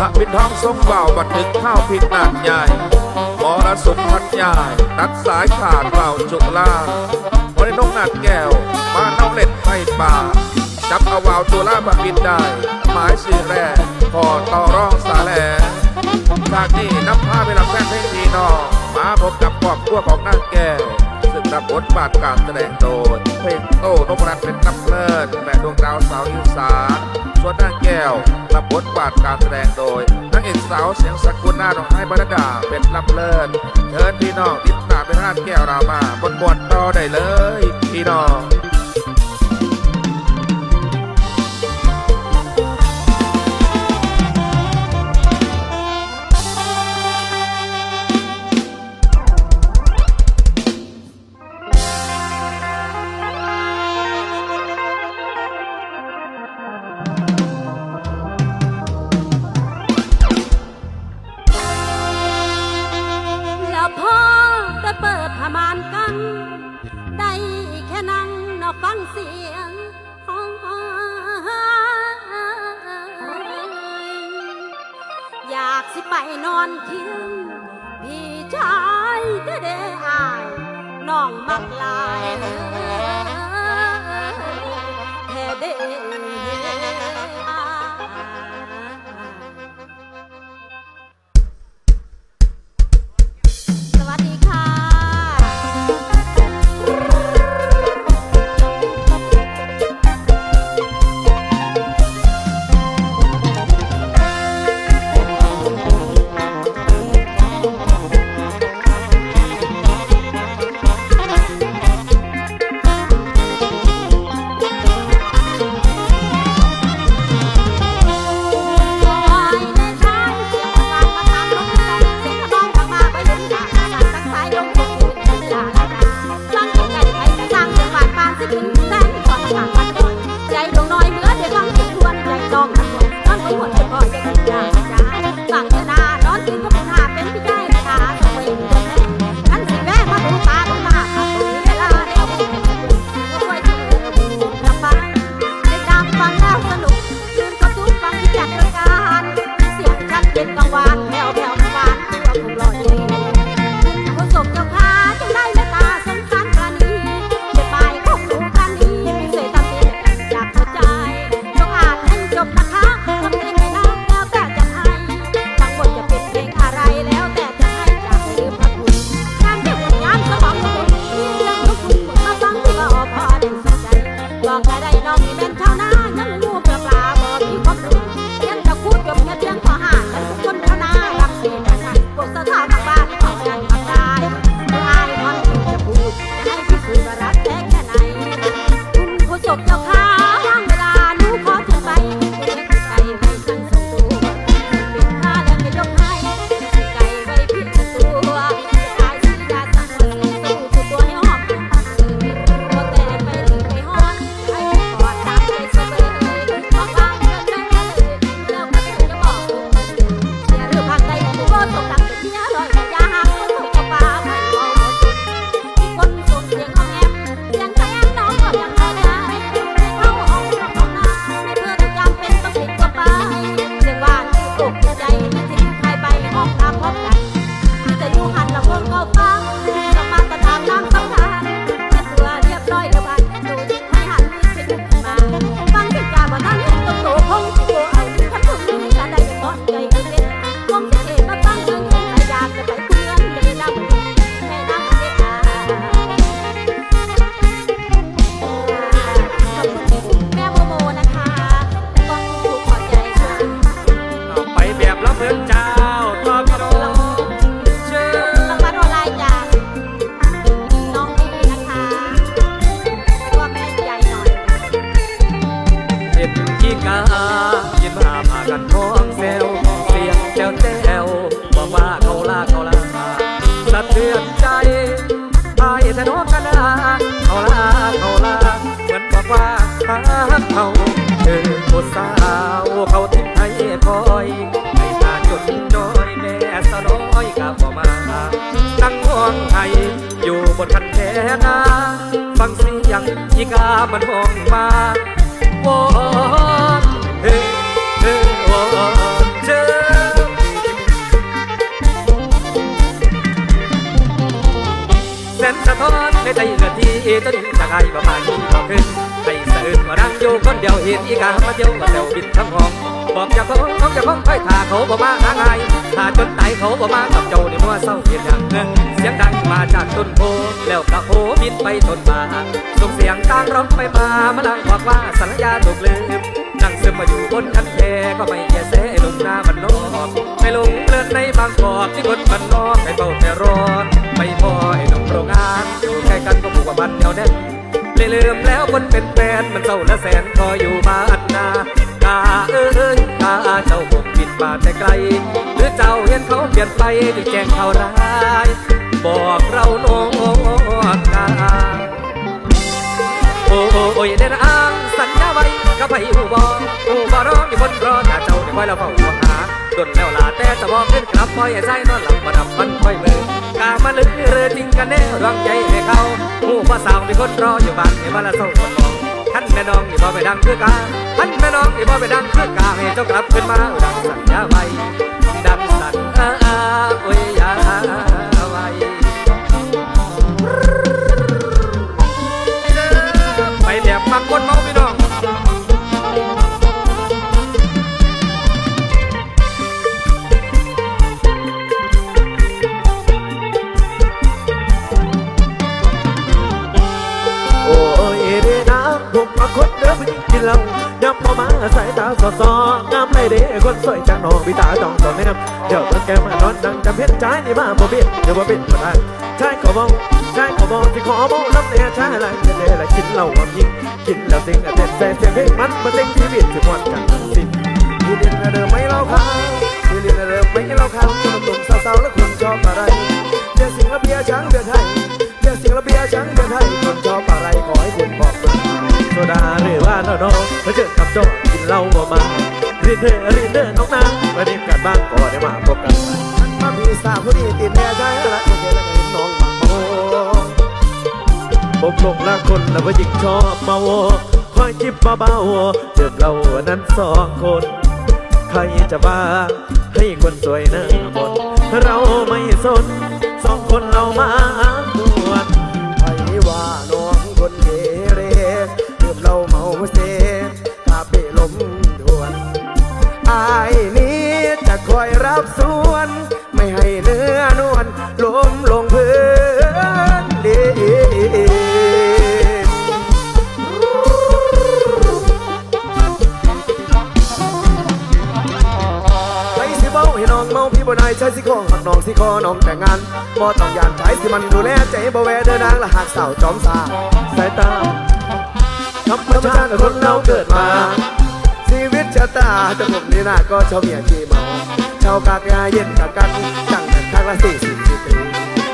พระปิดท้องทรงเบาบัดถึงข้าวผิดหนากใหญ่มอระสมพัดใหญ่ตัดสายขาดเบาจุกลาบริโนกนัดแก้วมาเน่าเล็ดไปป่า จับเอาวาวตัวล่าบัดปินได้ หมายสีแร่ขอต่อร้องสาแหลจากนี้นับผ้าเวลาแค่เพลงทีนอมาพบกับคอบครัวของนางแก้วซึ่งรับบทบาทการแสดงโดยเพลงโต้นกรักเป็นนักเลิศแม่ดวงดาวสาวอีสาน สวดนางแก้วรับบทบาทการแสดงโดยนางเอกสาวเสียงสกุลหน้าดองไห้บรรดาเป็นรับเลิศเชิญพี่น้องติดตามไปท่านแก้วรามาบนบทต่อได้เลย พี่น้อง อยให้ตาจดจอยแม่สน้อยกับบ่มาตั้งมองไห้อยู่บนคันแท้นาฟังเสียงยีกามันมองมาวอนเฮ้เฮ้วอนเจ้แสนสะท้อนในใจนาทีต้นจะไงประมาณนี้ก็ขึ้น อื้นมานั่งอยู่คนเดียวเห็นอีกามาเที่ยวมาแซวบินทั้งห้องบอกจะของของจะของค่อยถ่าเขาบ่มาหาไงถ่าจนไตเขาบ่มากับเจ้าในมัวเศร้าเพียงอย่างหนึ่งเสียงดังมาจากต้นโพแล้วกระโหบินไปต้นมาส่งเสียงกลางร้องไปมามาดังบอกว่าสัญญาถูกลืมนั่งซึมมาอยู่บนคันแพก็ไม่แยแสลงหน้ามันนอกไม่ลงเลินในบางกอกที่คนมันนอกไปเฝ้าแต่รอไม่พอไอ้หนุ่มโรงงานอยู่ใกล้กันก็ผูกว่าบันเดียวแน่น ลืมแล้วคนเป็นแฟนมันเศร้าและแสนคอยอยู่บ้านนากาเอ้ยกาเจ้าคงบินมาแต่ไกล หรือเจ้าเห็นเขาเปลี่ยนไปหรือแจ้งเขาร้าย บอกเราโน้องกาโอ้โอ้ยเด่นอ้าง ไว้กับไผหูบอหูบอร้องอยู่บนรอถ้าเจ้าได้คอยเราเฝ้ามองหาดนแล้วลาแต่จะบอกขึ้นกลับคอยให้ใจนอนหลับมาดับมันคอยมือกามาลึกเรือจริงกันแน่รองใจให้เขาหูภาสาวมีคนรออยู่บ้านให้มาละเศร้าคนมองท่านแม่น้องนี่บ่ไปดังคือกาท่านแม่น้องนี่บ่ไปดังคือกาให้เจ้ากลับขึ้นมาดังสัญญาไว้ดังสัญญาโอ้ยยา เด้คนสวยจากน้องพิตาจ้องสอนไม่นำเดี๋ยวเมื่อแกมานอนดังจำเพชรใจนี่มาบ่เบียดเดี๋ยวบ่เป็นประธานชายขอบอกชายขอบอกที่ขอบอกน้ำเนี่ยชายอะไรเนี่ยเด้ละกินเหล้าความยิ่งกินแล้วสิ่งแต่แต่เสียงเพลงมันมาเต็งชีวิตถึงวันกันทั้งสิ้นที่เรียนเดิมไม่เล่าข่าวที่เรียนเดิมไม่เล่าข่าวหนุ่มสาวๆแล้วคุณชอบอะไรเบียร์สิงห์และเบียร์ช้างเบียร์ไทยเบียร์สิงห์และเบียร์ช้างเบียร์ไทยคนชอบอะไรขอให้คุณบอกมาโซดาหรือว่าน้องน้องมาเจอกับโจ้กินเหล้าบ่มา รีเดอร์รีเดอร์น้องนางมาเรียนกันบ้างก็ได้มาพบกันมาพี่สาวคนนี้ติดแม่ใจละโอเคแล้วก็เห็นน้องมาโอ้ผมหลงรักคนแล้วว่ายิ่งชอบมาโอคอยจิบเบาๆเดิมเรานั้นสองคน ใครจะบ้าให้คนสวยหน้าหมดเราไม่สนสองคนเรามา ยสิคอหักน้องสิคอน้องแต่งงานบ่ต้องยานใช้สิมันดูแลใจบ่แวเดินนางละหากสาวจอมสาสายตาธรรมชาติคนเราเกิดมาชีวิตชะตาจะผมนี่นาก็ชาวเมียที่เมาชาวกากยาเย็นกากันจังกันครั้งละสี่สิบปี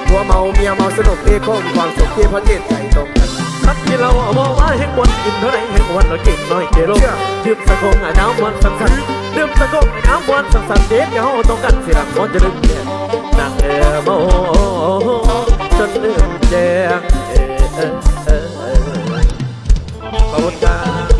หัวเมาเมียเมาสนุกที่คงความสุขที่พอเจ็ดใจตรงกัน ครับที่เราบอกว่าให้บนกินเท่าไหร่ให้บนเรากินน้อยเกลงดื่มสะกงอะน้ำวันสังสรรค์ดื่มสะกงอะน้ำวันสังสรรค์เด็กเดี๋ยวต้องกันสิรักมันจะลืมเนี่ยนางเออโมจนลืมแจงเออเออเออเออขอบคุณครับ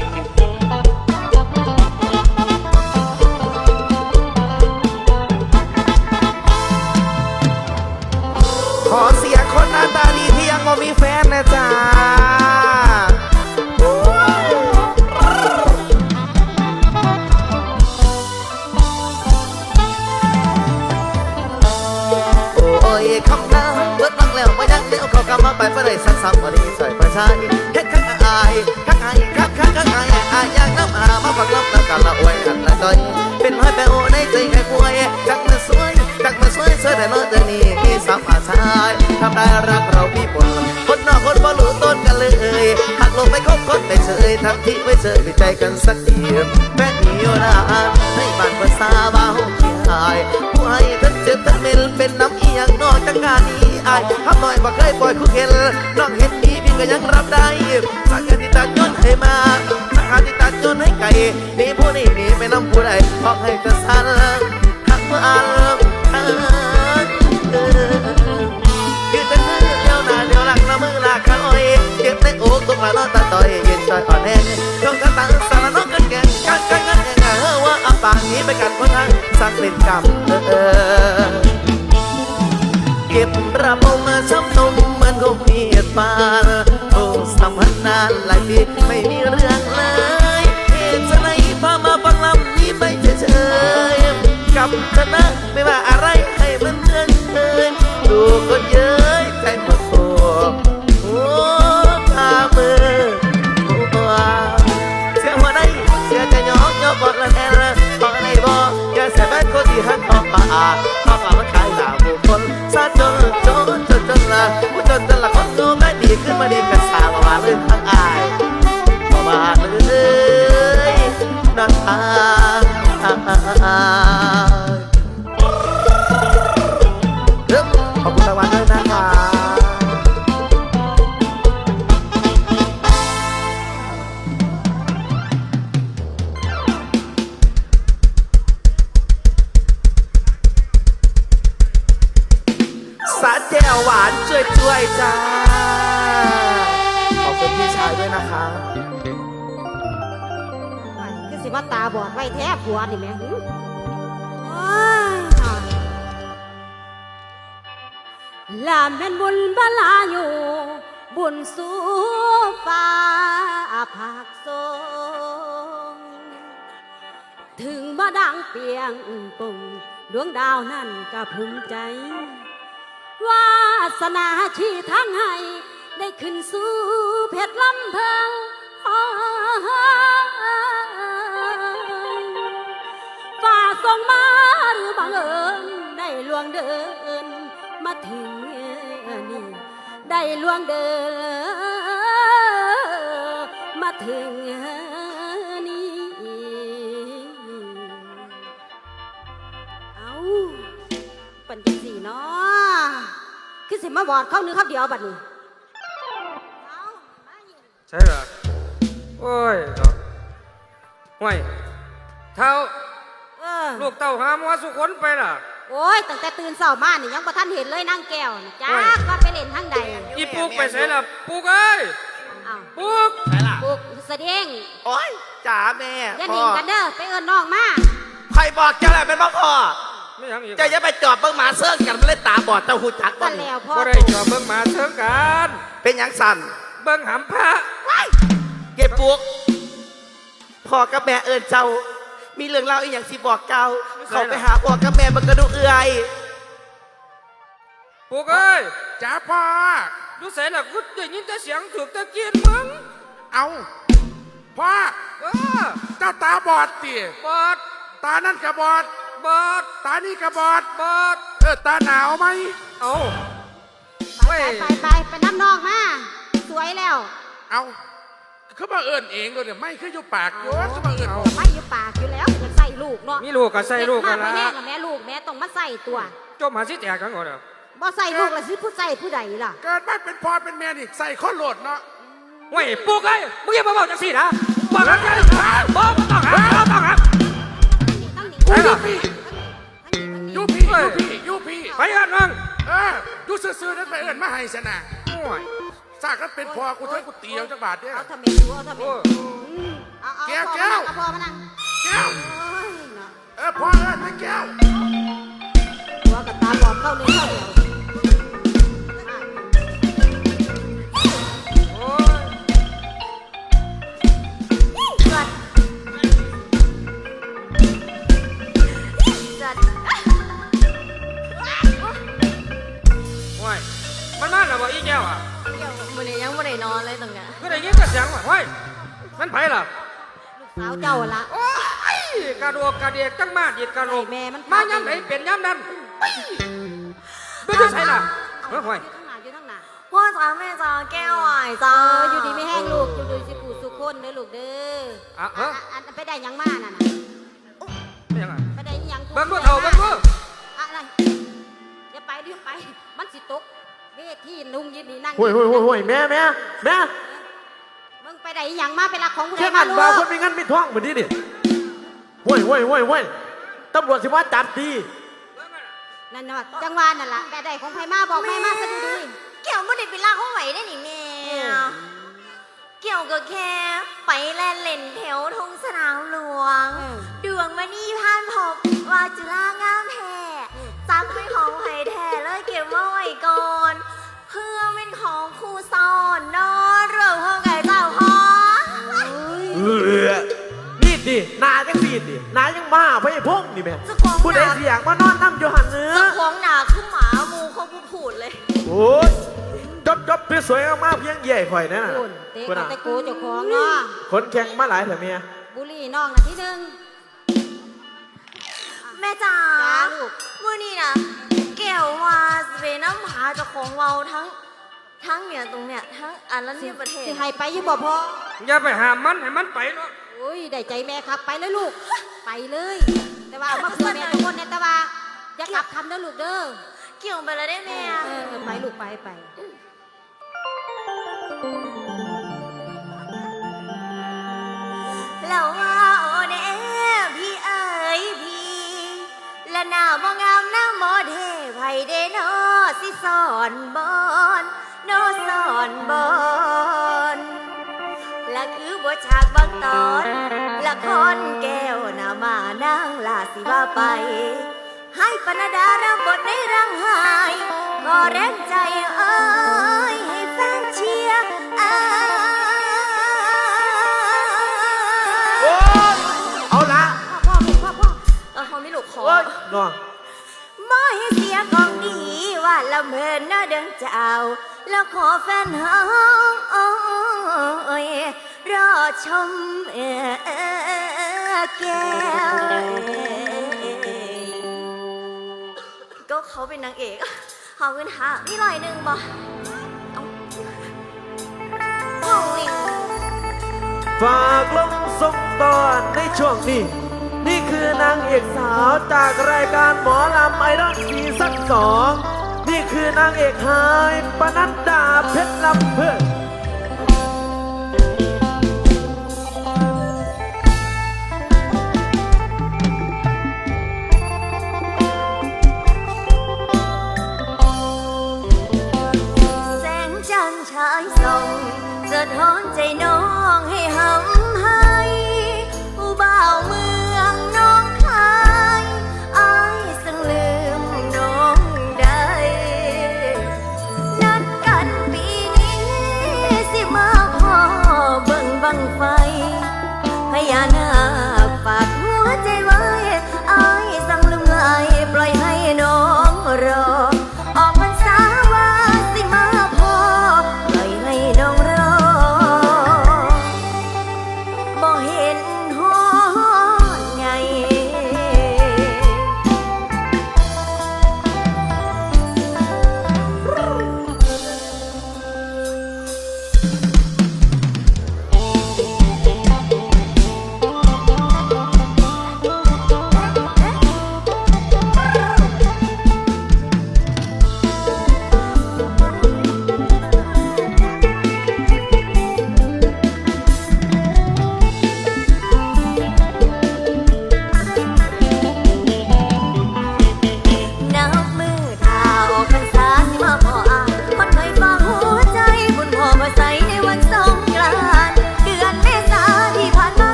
เลี้ยวเขากำมาไปเพื่อได้สักสามวันนี้ใส่ประชานีเฮ็ดข้างอายข้างอายข้างข้างข้างอายอายอยากน้ำอามาฟังลำแล้วกันละอวยกันละต้อยเป็นห้อยแปวในใจแค่ป่วยจักมาสวยจักมาสวยสวยแต่เมื่อเดือนนี้มีสามอาชายทำได้รักเราพี่ปนค นอกคนบ่รู้ต้นกันเลยหักลงไปคบคนได้เฉยทำที่ไว้เจอไปใจกันสักทีแม่นี้อยู่นานให้บ้านภาษาบ้าห้องที่หายผู้ให้ทั้งเจ็บทั้งเมลเป็นน้ำเอียงนอกจากงานนี้อายทำหน่อยบ่เคยปล่อยคุกเห็นน้องเห็นดีพี่ก็ยังรับได้สักการที่ตัดย้อนให้มาสักการที่ตัดย้อนให้ไกลนี่ผู้นี้นี่ไม่นำผู้ใดเพราะให้กระสันหักเมื่ออาอ่าน ก็บในอกตกละนอตาต่อยเย็นจอยอ่อนแห้งช่วงกระตังสารน้องกันแกงกันกันกันแกงเออว่าอับปางนี้ไปกันคนทางสักเล่นกรรมเออเออเก็บระบมมาช้ำนมเหมือนคงมีฟ้าโอ้สัมพันธ์นานหลายปีไม่มีเรื่องเลยเหตุอะไรพามาฟังลำนี้ไม่เฉยกับชนะไม่ว่าอะไรให้มันเลื่อนเคยดูก็ ช่วยจ้า ขอบคุณพี่ชายด้วยนะคะ คือสิมาตาบอดไว้แท้ผัวนี่แม่หึโอ้ยลาแม่นบุญบาลาอยู่ บุญสู่ฟ้าผักสงถึงบ่ดังเปียงปุ่งดวงดาวนั่นก็ภูมิใจ วาสนาที่ทั้งให้ ได้ขึ้นสู่เพชรลำเพิงฝ่าส่งมาหรือบังเอิญได้ลวงเดิน มาถึงนี่ได้ลวงเดิน มาถึง สิมาบอดเข้าเนื้อครับเดียวบัดนี้เอามาอีกใช่เหรอโอ้ยเนาะห่วยเท้าเออลูกเต่าหามัวสุขนไปล่ะ โอ้ยตั้งแต่ตื่นเช้ามานี่ยังบ่ทันเห็นเลยนางแก้วนี่จ้าโอ้ยก็ไปเล่นทางใดอีปุกไปใส่ล่ะปุกเอ้ยอ้าวปุกปลุกแสดงโอ้ยจ๋าแม่อย่าหพ่นิองกันเด้อไปเอิ้นน้องมาใครบอกเจ้าแหละเป็นพ่อพ่อ ไม่ยังอีกเจ้าอย่าไปจอบเบิ่งหมาเซิร์งกันมันเลยตาบอดเจ้าหูจักบ่กันนี่แล้วพ่อบ่ได้จอบเบิ่งหมาเชิงกันเป็นหยังสั่นเบิ่งหำพระเก็บปุกพ่อกับแม่เอิญเจ้า มีเรื่องเล่าอีกอย่างสิบอกเจ้าเขาไปหาพ่อกับแม่มันก็ดูเอื่อยปุกเอ้ยจ้าพ่อดูใส่ล่ะกูได้ยินแต่เสียงถูกตะเกียนมึงเอาพ่อ เออเจ้าตาบอดติบอด ตานั่นกระบอด บอดตานี่กระบอดบอดเออตาหนาวไหมเอาไปไปไปไปน้ำน้องมาสวยแล้วเอาเขามาเอิญเองเลยเนี่ยไม่คืออยู่ปากโยนเขามาเอิญไม่อยู่ปากอยู่แล้วจะใส่ลูกเนาะมีลูกก็ใส่ลูกกันมาละแม่กับแม่ลูกแม่ต้องมาใส่ตัวจมหาสิแตกกันก่อนเด้อบ่ใส่ลูกแล้วสิผู้ใส่ผู้ใดล่ะเกิดมาเป็นพ่อเป็นแม่นี่ใส่ข้อโหลดเนาะเว้ยปุกเอ้ยมึงอย่ามาบอกจังสินะบอกกันกันบอกบ่ต้องหาบ่ต้องหาตั้งนี่กู ไปอล่ะยู่พี่อเฮ้ยู่ยพี่อยู่พี่อยู่พี่ไปกันน้องเอออยู่ซื่อๆนั่นไปเอิญมาให้ชนะโอ้ยซากก็เป็นพ่อกูเท่ากูเตียวจักบาทเนี่ย เอาทำไมดูเอาทำไมโอ้ยเอาเอาแก้วพอแก้วมานั่งเอาพอมานั่งแก้วโอ้ยเนาะเออพ่อเอิญไม่แก้ว หัวกับตาบอดเข้าเลยเข้าเดียว แล้วบ่อีแก้วอะมันยังไม่ได้นอนเลยตรงเนี้ยก็ได้ยินแต่เสียงว่ะเฮ้ยมันไผล่ะสาวเจ้าละโอ้ยกระโดดกระเดียกจังมาดีดกระโดดไอ้แม่มัน มาย้ำไหนเป็นย้ำนั้นเป็นจังไสล่ะเฮ้ยเฮ้ยอยู่ข้างหน้าอยู่ข้างหน้าพ่อจ๋าแม่จ๋าแก้วอ่ายจ้าเอออยู่ดีไม่แห้งลูกอยู่ดีสิปู่สุขคนเด้อลูกเด้ออะเออะออันอันไปได้หยังมาน่ะนะไม่ยังไงไปได้หยังเบิ่งบ่เท่าเบิ่งบ่อะไรอย่าไปดิอย่าไป มันสิตก เวทีนุ่งยืนนี่นั่งห่วยห่วยห่วยห่วยแม่แม่แม่มึงไปได้หยังมาไปรักของผู้ใดแค่มานั้นลูบ่าวคกนมีเงินมีทองเหมือนนี้ดิห่วยห่วยห่วยห่วยตำรวจสิว่าจับดีนั่นน่ะจังหวะนั่นล่ะแต่ได้ของไผมาบอกไผมาซะดีเกี่ยวไม่ได้เป็นลากห้องไหวได้นี่แม่เออเกี่ยวกับแค่ไปแล่นเล่นแถวทงสนามหลวงเออดวงมณีพานพบว่าจุฬางามแท้จักเป็นของไผ่แท้เลยเก็บมาไว้ก่อนเพื่อเป็นของครูสอนนอนเรื่องห้องไก่เจ้าหอเออรีดดินายังสีดดินายังมาไปไอ้พงนี่แม่พูดไอ้เสียงมานอนน้ำอยู่หันเนื้อจ้ของหนาขึ้นหมามูเขาพูดพูดเลยโอ้ยจบจบพี่สวยมากเพียงใหญ่ข่อยนั่นะคุณเตกัตะกูเจ้าของนคนแข่งมาหลายแถอเมียบุรีน้องนะที่หนึ่งาเจ้าของเราทั้งทั้งเนี่ยตรงเนี่ยทั้งอันละเนี่ยประเทศสิให้ไปอยังบ่พออย่าไปหามมันให้มันไปเนาะโอ้ยได้ใจแม่ครับไปเลยลูก ไปเลย แต่ว่าเอามาเพื่อแม่ทุกคนเนี่ยแต่ว่าอย่ากลับคำเด้อลูกเด้อเกี่ยวไปแล้วได้แม่เออไปลูกไปไปแล้วว่า สิสอนบอนโนสอนบอนและคือบทฉากบางตอน ละครแก้วหน้ามานางลาสิว่าไป ให้ปนดารับบทในรังหายก็แรงใจเอ้ยให้แฟนเชียร์อ้ายโอ้ยเอาละพ่อพ่อลูกพ่อพ่อเออเขาไม่หลุกคอโอ้ยน้อง เมินนะเดินเจ้า แล้วขอแฟนเฮาโอ้ยรอชมเออแก้วก็เขาเป็นนางเอกขอบคุณค่ะนี่ลอยหนึ่งบ่เอาโอ้ยฝากลงส่งตอนในช่วงนี้ นี่คือนางเอกสาวจากรายการหมอลำไอดอลซีซั่นสอง นี่คือนางเอกหายปนัดดาเพชรลำเพื่อแสงจันทร์ฉายส่องสะท้อนใจน้องให้หำ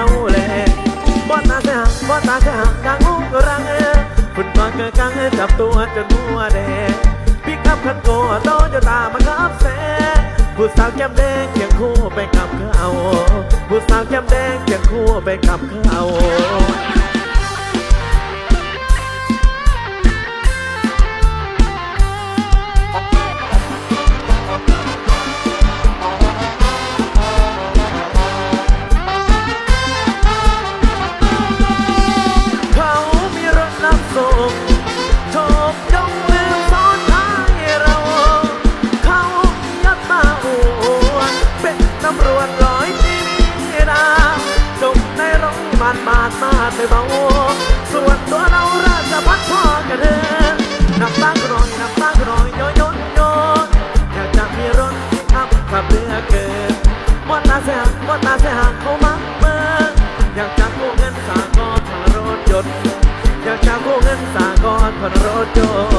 าแลบ่ตาเกะบ่ตาเกะหักกางุกรังฝุ่นตอนเกิดกลางจับตัวจนหัวแดงพิกอับขันโกโตจยตามาขับแสผู้สาวแก้มแดงเคียงคู่ไปกับเขาผู้สาวแก้มแดงเคียงคู่ไปกับเขา เบาส่วนตัวเราราชพัฒพอกันเถอะน้ำตาก็รอยน้ำตาก็รอยโยนโยนยนอยากจะมีรถที่ทำขับเรือเกินมอดตาเสียงมอดตาเสียงเขามาเมืองอยากจะกู้เงินสากลผันรถยนต์อยากจะกู้เงินสากลผันรถยนต์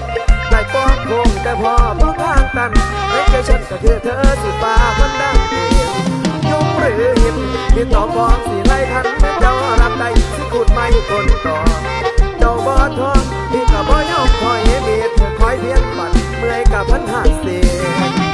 กไหลป้อนคงแต่พอมองทางตันในใจฉันก็คือเธอสิฟ้ามันดังเดียวยงหรือหินที่ต่อฟองสีไล่ทันเจ้ารับได้สิขุดไม่คนต่อ เจ้าบอทองที่กับบอยอมคอยเบียดคอยเพียนปัดเมื่อยกับพันหากเสีย